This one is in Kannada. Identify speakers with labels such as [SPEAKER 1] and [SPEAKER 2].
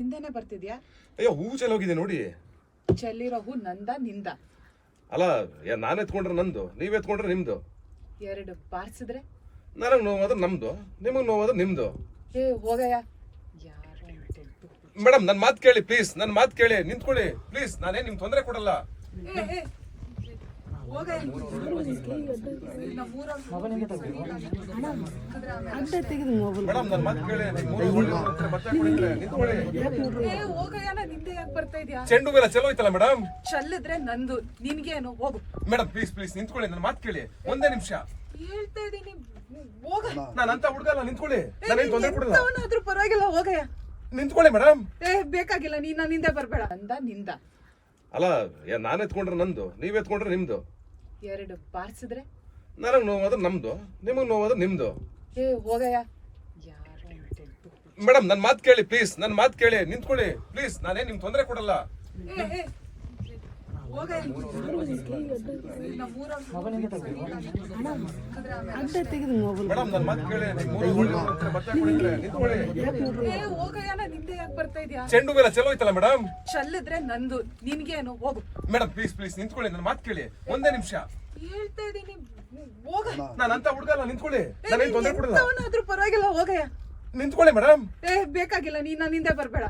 [SPEAKER 1] ಹಿಂದೆನೆ ಬರ್ತಿದ್ಯಾ?
[SPEAKER 2] ಅಯ್ಯೋ ಹೂ ಹೋಗಿದೆ ನೋಡಿ.
[SPEAKER 1] ಚೆಲ್ಲಿರೋ ಹೂ ನಂದ ನಿಂದ?
[SPEAKER 2] ಅಲ್ಲ ಯಾ ನಾನು ಎತ್ಕೊಂಡ್ರೆ ನಂದು ನೀವ್ ಎತ್ಕೊಂಡ್ರೆ ನಿಮ್ದು.
[SPEAKER 1] ಎರಡು ಬಾರಿಸಿದ್ರೆ
[SPEAKER 2] ನನಗೆ ನೋವಾದ್ರೆ ನಮ್ದು ನಿಮಗೆ ನೋವಾದ್ರೆ ನಿಮ್ದು.
[SPEAKER 1] ಏ ಹೋಗಯ್ಯ. ಯಾರೋ
[SPEAKER 2] ಮೇಡಮ್ ನನ್ನ ಮಾತು ಕೇಳಿ ಪ್ಲೀಸ್ ನನ್ನ ಮಾತು ಕೇಳಿ ನಿಂತ್ಕೊಳ್ಳಿ ಪ್ಲೀಸ್ ನಾನೇ ನಿಮ್ ತೊಂದರೆ ಕೊಡಲ್ಲ.
[SPEAKER 1] ಏ, ಏ,
[SPEAKER 2] ಚೆಂಡು ಬೇರೆ ಚಲೋ ಐತಲ್ಲ ಮೇಡಮ್
[SPEAKER 1] ಚಲ್ಲಿದ್ರೆ ನಂದು ನಿನ್ಗೇನು? ಹೋಗು.
[SPEAKER 2] ಮೇಡಮ್ ಪ್ಲೀಸ್ ಪ್ಲೀಸ್ ನಿಂತ್ಕೊಳ್ಳಿ ನನ್ನ ಮಾತು ಕೇಳಿ. ಒಂದೇ ನಿಮಿಷ.
[SPEAKER 1] ಹೇಳ್ತಾ ಇದೀನಿ ಹೋಗ.
[SPEAKER 2] ನಾನು ಅಂತ ಹುಡುಗಲ್ಲ ನಿಂತ್ಕೊಳ್ಳಿ. ನಾನೇನು ತೊಂದರೆ ಕೊಡಲ್ಲ.
[SPEAKER 1] ಆದ್ರೂ ಪರವಾಗಿಲ್ಲ ಹೋಗಯ್ಯ.
[SPEAKER 2] ನಿಂತ್ಕೊಳ್ಳಿ ಮೇಡಮ್
[SPEAKER 1] ಏ ಬೇಕಾಗಿಲ್ಲ ನೀನ್ ನಿಂದೆ ಬರ್ಬೇಡ. ಅಂದ ನಿಂದ.
[SPEAKER 2] ಅಲ್ಲ ನಾನು ಎತ್ಕೊಂಡ್ರೆ ನಂದು ನೀವ್ ಎತ್ಕೊಂಡ್ರೆ ನಿಮ್ದು.
[SPEAKER 1] ಎರಡು ಬಾರಿಸಿದ್ರೆ
[SPEAKER 2] ನನಗೆ ನೋವಾದ್ರೆ ನಮ್ದು ನಿಮಗೆ ನೋವಾದ್ರೆ ನಿಮ್ದು.
[SPEAKER 1] ಏ ಹೋಗಯ್ಯ. ಯಾರೋ
[SPEAKER 2] ಮೇಡಮ್ ನನ್ನ ಮಾತು ಕೇಳಿ ಪ್ಲೀಸ್ ನನ್ನ ಮಾತು ಕೇಳಿ ನಿಂತ್ಕೊಳ್ಳಿ ಪ್ಲೀಸ್ ನಾನೇ ನಿಮ್ಗೆ ತೊಂದರೆ ಕೊಡಲ್ಲ.
[SPEAKER 1] ಏ, ಏ,
[SPEAKER 2] ಚೆಂಡು ಮೇಲೆ ಚಲೋ ಐತಲ್ಲ ಮೇಡಮ್
[SPEAKER 1] ಚೆಲ್ಲಿದ್ರೆ ನಂದು ನಿನ್ಗೇನು? ಹೋಗು.
[SPEAKER 2] ಮೇಡಮ್ ಪ್ಲೀಸ್ ಪ್ಲೀಸ್ ನಿಂತ್ಕೊಳ್ಳಿ ನನ್ನ ಮಾತು ಕೇಳಿ. ಒಂದೇ ನಿಮಿಷ.
[SPEAKER 1] ಹೇಳ್ತಾ ಇದೀನಿ ಹೋಗ.
[SPEAKER 2] ನಾನು ಅಂತ ಹುಡುಗಲ್ಲ ನಿಂತ್ಕೊಳ್ಳಿ. ನಾನೇನು ತೊಂದರೆ ಕೊಡಲ್ಲ
[SPEAKER 1] ಪರವಾಗಿಲ್ಲ ಹೋಗಯ್ಯ.
[SPEAKER 2] ನಿಂತ್ಕೊಳ್ಳಿ ಮೇಡಮ್.
[SPEAKER 1] ಏ ಬೇಕಾಗಿಲ್ಲ ನೀನ್ ನನ್ನ ಹಿಂದೆ ಬರ್ಬೇಡ.